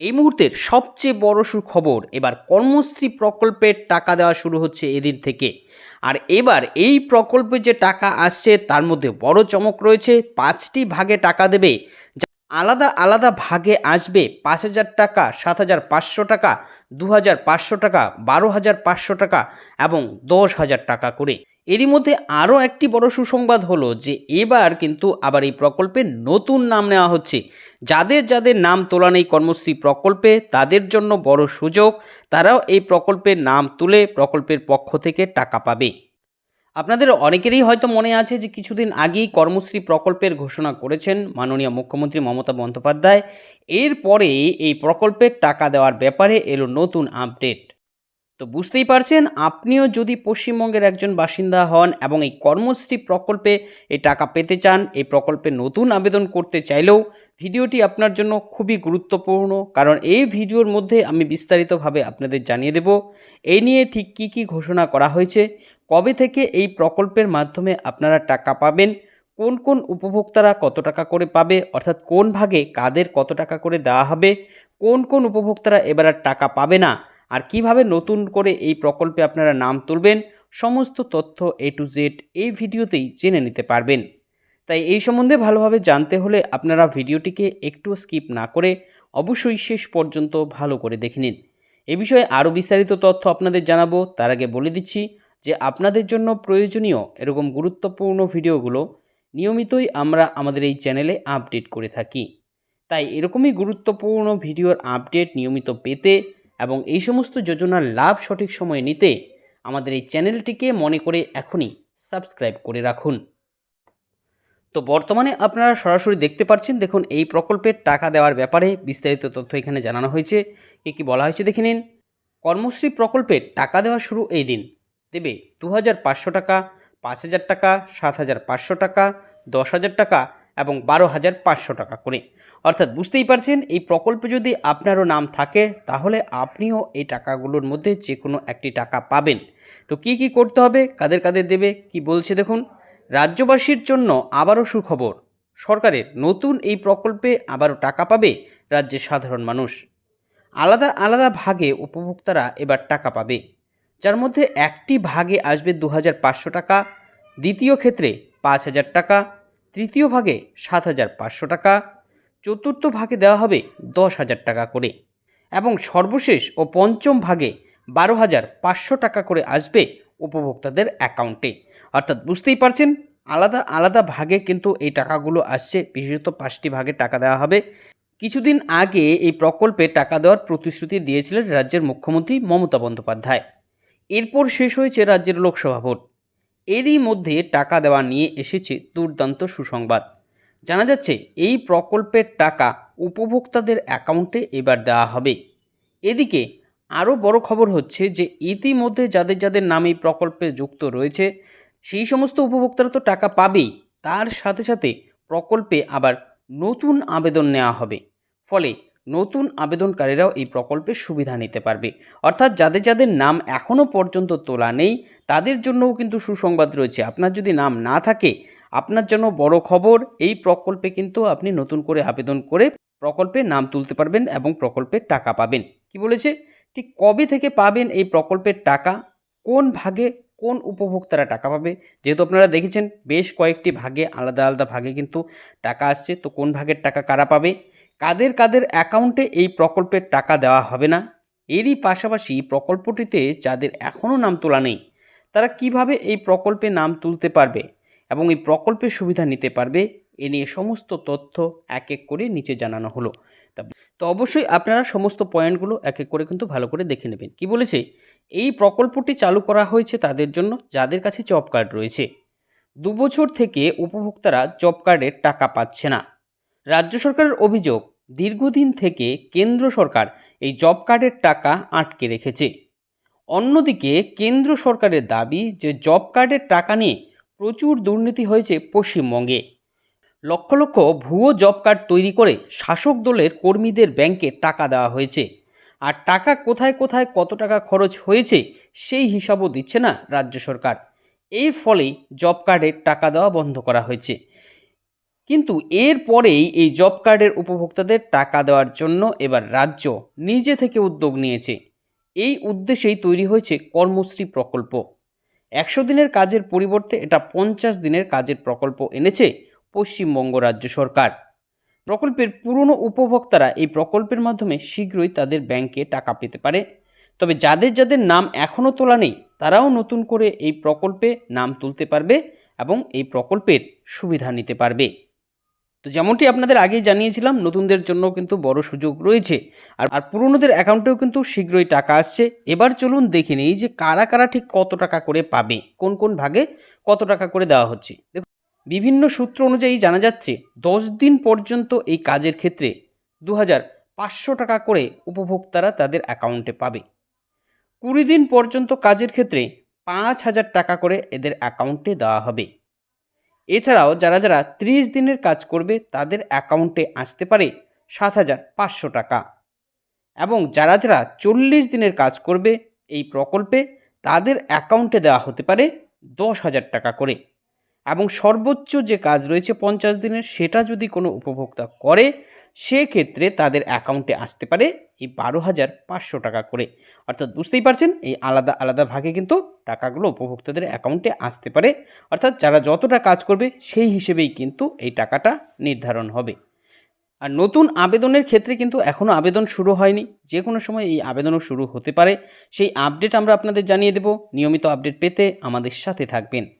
এই মুহূর্তের সবচেয়ে বড় সুখবর, এবার কর্মশ্রী প্রকল্পের টাকা দেওয়া শুরু হচ্ছে এদিন থেকে। আর এবার এই প্রকল্পে যে টাকা আসছে, তার মধ্যে বড় চমক রয়েছে, পাঁচটি ভাগে টাকা দেবে। আলাদা আলাদা ভাগে আসবে, পাঁচ হাজার টাকা, সাত হাজার পাঁচশো টাকা, দু হাজার পাঁচশো টাকা, বারো হাজার পাঁচশো টাকা এবং দশ হাজার টাকা করে। এরই মধ্যে আরও একটি বড় সুসংবাদ হলো যে এবার কিন্তু আবার এই প্রকল্পে নতুন নাম নেওয়া হচ্ছে। যাদের যাদের নাম তোলা নেই কর্মশ্রী প্রকল্পে, তাদের জন্য বড় সুযোগ। তারাও এই প্রকল্পের নাম তুলে প্রকল্পের পক্ষ থেকে টাকা পাবে। আপনাদের অনেকেরই হয়তো মনে আছে যে কিছুদিন আগেই কর্মশ্রী প্রকল্পের ঘোষণা করেছেন মাননীয় মুখ্যমন্ত্রী মমতা বন্দ্যোপাধ্যায়। এরপরে এই প্রকল্পের টাকা দেওয়ার ব্যাপারে এলো নতুন আপডেট। তো বুঝতেই পারছেন, আপনিও যদি পশ্চিমবঙ্গের একজন বাসিন্দা হন এবং এই কর্মশ্রী প্রকল্পে এই টাকা পেতে চান, এই প্রকল্পে নতুন আবেদন করতে চাইলেও ভিডিওটি আপনার জন্য খুবই গুরুত্বপূর্ণ। কারণ এই ভিডিওর মধ্যে আমি বিস্তারিতভাবে আপনাদের জানিয়ে দেব এই নিয়ে ঠিক কী কী ঘোষণা করা হয়েছে, কবে থেকে এই প্রকল্পের মাধ্যমে আপনারা টাকা পাবেন, কোন কোন উপভোক্তারা কত টাকা করে পাবে, অর্থাৎ কোন ভাগে কাদের কত টাকা করে দেওয়া হবে, কোন কোন উপভোক্তারা এবার টাকা পাবে না আর কীভাবে নতুন করে এই প্রকল্পে আপনারা নাম তুলবেন, সমস্ত তথ্য এ টু জেড এই ভিডিওতেই জেনে নিতে পারবেন। তাই এই সম্বন্ধে ভালোভাবে জানতে হলে আপনারা ভিডিওটিকে একটু স্কিপ না করে অবশ্যই শেষ পর্যন্ত ভালো করে দেখে নিন। এ বিষয়ে আরও বিস্তারিত তথ্য আপনাদের জানাব, তার আগে বলে দিচ্ছি যে আপনাদের জন্য প্রয়োজনীয় এরকম গুরুত্বপূর্ণ ভিডিওগুলো নিয়মিতই আমরা আমাদের এই চ্যানেলে আপডেট করে থাকি। তাই এরকমই গুরুত্বপূর্ণ ভিডিওর আপডেট নিয়মিত পেতে এবং এই সমস্ত যোজনার লাভ সঠিক সময়ে নিতে আমাদের এই চ্যানেলটিকে মনে করে এখনই সাবস্ক্রাইব করে রাখুন। তো বর্তমানে আপনারা সরাসরি দেখতে পাচ্ছেন দেখুন এই প্রকল্পের টাকা দেওয়ার ব্যাপারে বিস্তারিত তথ্য এখানে জানানো হয়েছে। কী কী বলা হয়েছে দেখে নিন। কর্মশ্রী প্রকল্পের টাকা দেওয়া শুরু এই দিন। দেবে দু হাজার পাঁচশো টাকা, পাঁচ হাজার টাকা, সাত হাজার পাঁচশো টাকা, দশ হাজার টাকা এবং বারো হাজার পাঁচশো টাকা করে। অর্থাৎ বুঝতেই পারছেন, এই প্রকল্পে যদি আপনারও নাম থাকে, তাহলে আপনিও এই টাকাগুলোর মধ্যে যে কোনো একটি টাকা পাবেন। তো কি কি করতে হবে, কাদের কাদের দেবে, কি বলছে দেখুন। রাজ্যবাসীর জন্য আবারও সুখবর, সরকারের নতুন এই প্রকল্পে আবারও টাকা পাবে রাজ্যের সাধারণ মানুষ। আলাদা আলাদা ভাগে উপভোক্তারা এবার টাকা পাবে, যার মধ্যে একটি ভাগে আসবে দু হাজার পাঁচশো টাকা, দ্বিতীয় ক্ষেত্রে পাঁচ হাজার টাকা তৃতীয় ভাগে সাত হাজার পাঁচশো টাকা, চতুর্থ ভাগে দেওয়া হবে দশ হাজার টাকা করে এবং সর্বশেষ ও পঞ্চম ভাগে বারো হাজার পাঁচশো টাকা করে আসবে উপভোক্তাদের অ্যাকাউন্টে অর্থাৎ বুঝতেই পারছেন, আলাদা আলাদা ভাগে কিন্তু এই টাকাগুলো আসছে, বিশেষত পাঁচটি ভাগে টাকা দেওয়া হবে। কিছুদিন আগে এই প্রকল্পে টাকা দেওয়ার প্রতিশ্রুতি দিয়েছিলেন রাজ্যের মুখ্যমন্ত্রী মমতা বন্দ্যোপাধ্যায়। এরপর শেষ হয়েছে রাজ্যের লোকসভা ভোট। এরই মধ্যে টাকা দেওয়া নিয়ে এসেছে দুর্দান্ত সুসংবাদ। জানা যাচ্ছে, এই প্রকল্পের টাকা উপভোক্তাদের অ্যাকাউন্টে এবার দেওয়া হবে। এদিকে, আরও বড় খবর হচ্ছে যে, ইতিমধ্যে যাদের যাদের নাম এই প্রকল্পে যুক্ত রয়েছে, সেই সমস্ত উপভোক্তারা তো টাকা পাবেই। তার সাথে সাথে প্রকল্পে আবার নতুন আবেদন নেওয়া হবে। ফলে নতুন আবেদনকারীরাও এই প্রকল্পের সুবিধা নিতে পারবে। অর্থাৎ যাদের যাদের নাম এখনও পর্যন্ত তোলা নেই, তাদের জন্যও কিন্তু সুসংবাদ রয়েছে। আপনার যদি নাম না থাকে, আপনার জন্য বড় খবর, এই প্রকল্পে কিন্তু আপনি নতুন করে আবেদন করে প্রকল্পে নাম তুলতে পারবেন এবং প্রকল্পের টাকা পাবেন। কি বলেছে? ঠিক কবে থেকে পাবেন এই প্রকল্পের টাকা? কোন ভাগে, কোন উপভোক্তারা টাকা পাবে? যেহেতু আপনারা দেখেছেন, বেশ কয়েকটি ভাগে, আলাদা আলাদা ভাগে কিন্তু টাকা আসছে। তো কোন ভাগের টাকা কারা পাবে? কাদের কাদের অ্যাকাউন্টে এই প্রকল্পের টাকা দেওয়া হবে না? এরই পাশাপাশি প্রকল্পটিতে যাদের এখনও নাম তোলা নেই, তারা কীভাবে এই প্রকল্পে নাম তুলতে পারবে এবং এই প্রকল্পের সুবিধা নিতে পারবে, এ নিয়ে সমস্ত তথ্য এক এক করে নিচে জানানো হলো। তো অবশ্যই আপনারা সমস্ত পয়েন্টগুলো এক এক করে কিন্তু ভালো করে দেখে নেবেন। কি বলেছে? এই প্রকল্পটি চালু করা হয়েছে তাদের জন্য যাদের কাছে জব কার্ড রয়েছে। দু বছর থেকে উপভোক্তারা জব কার্ডের টাকা পাচ্ছে না। রাজ্য সরকারের অভিযোগ, দীর্ঘদিন থেকে কেন্দ্র সরকার এই জব কার্ডের টাকা আটকে রেখেছে। অন্যদিকে, কেন্দ্র সরকারের দাবি যে জব কার্ডের টাকা নিয়ে প্রচুর দুর্নীতি হয়েছে পশ্চিমবঙ্গে। লক্ষ লক্ষ ভুয়ো জব কার্ড তৈরি করে শাসক দলের কর্মীদের ব্যাংকে টাকা দেওয়া হয়েছে। আর টাকা কোথায় কোথায় কত টাকা খরচ হয়েছে সেই হিসাবও দিচ্ছে না রাজ্য সরকার। এর ফলেই জব কার্ডের টাকা দেওয়া বন্ধ করা হয়েছে। কিন্তু এরপরেই এই জব কার্ডের উপভোক্তাদের টাকা দেওয়ার জন্য এবার রাজ্য নিজে থেকে উদ্যোগ নিয়েছে। এই উদ্দেশ্যেই তৈরি হয়েছে কর্মশ্রী প্রকল্প। একশো দিনের কাজের পরিবর্তে এটা পঞ্চাশ দিনের কাজের প্রকল্প এনেছে পশ্চিমবঙ্গ রাজ্য সরকার। প্রকল্পের পুরনো উপভোক্তারা এই প্রকল্পের মাধ্যমে শীঘ্রই তাদের ব্যাংকে টাকা পেতে পারে। তবে যাদের যাদের নাম এখনও তোলা নেই, তারাও নতুন করে এই প্রকল্পে নাম তুলতে পারবে এবং এই প্রকল্পের সুবিধা নিতে পারবে। তো যেমনটি আপনাদের আগেই জানিয়েছিলাম, নতুনদের জন্য কিন্তু বড় সুযোগ রয়েছে। আর আর পুরনোদের অ্যাকাউন্টেও কিন্তু শীঘ্রই টাকা আসছে। এবার চলুন দেখে নিই যে কারা কারা ঠিক কত টাকা করে পাবে, কোন কোন ভাগে কত টাকা করে দেওয়া হচ্ছে। দেখুন, বিভিন্ন সূত্র অনুযায়ী জানা যাচ্ছে, দশ দিন পর্যন্ত এই কাজের ক্ষেত্রে দু পাঁচশো টাকা করে উপভোক্তারা তাদের অ্যাকাউন্টে পাবে। কুড়ি দিন পর্যন্ত কাজের ক্ষেত্রে পাঁচ হাজার টাকা করে এদের অ্যাকাউন্টে দেওয়া হবে। এছাড়াও যারা যারা ত্রিশ দিনের কাজ করবে, তাদের অ্যাকাউন্টে আসতে পারে সাত হাজার পাঁচশো টাকা। এবং যারা যারা চল্লিশ দিনের কাজ করবে, এই প্রকল্পে তাদের অ্যাকাউন্টে দেওয়া হতে পারে দশ হাজার টাকা করে। এবং সর্বোচ্চ যে কাজ রয়েছে পঞ্চাশ দিনের, সেটা যদি কোনো উপভোক্তা করে, সেক্ষেত্রে তাদের অ্যাকাউন্টে আসতে পারে এই বারো হাজার পাঁচশো টাকা করে। অর্থাৎ বুঝতেই পারছেন, এই আলাদা আলাদা ভাগে কিন্তু টাকাগুলো উপভোক্তাদের অ্যাকাউন্টে আসতে পারে। অর্থাৎ যারা যতটা কাজ করবে, সেই হিসেবেই কিন্তু এই টাকাটা নির্ধারণ হবে। আর নতুন আবেদনের ক্ষেত্রে কিন্তু এখনও আবেদন শুরু হয়নি। যে কোনো সময় এই আবেদনও শুরু হতে পারে। সেই আপডেট আমরা আপনাদের জানিয়ে দেব। নিয়মিত আপডেট পেতে আমাদের সাথে থাকবেন।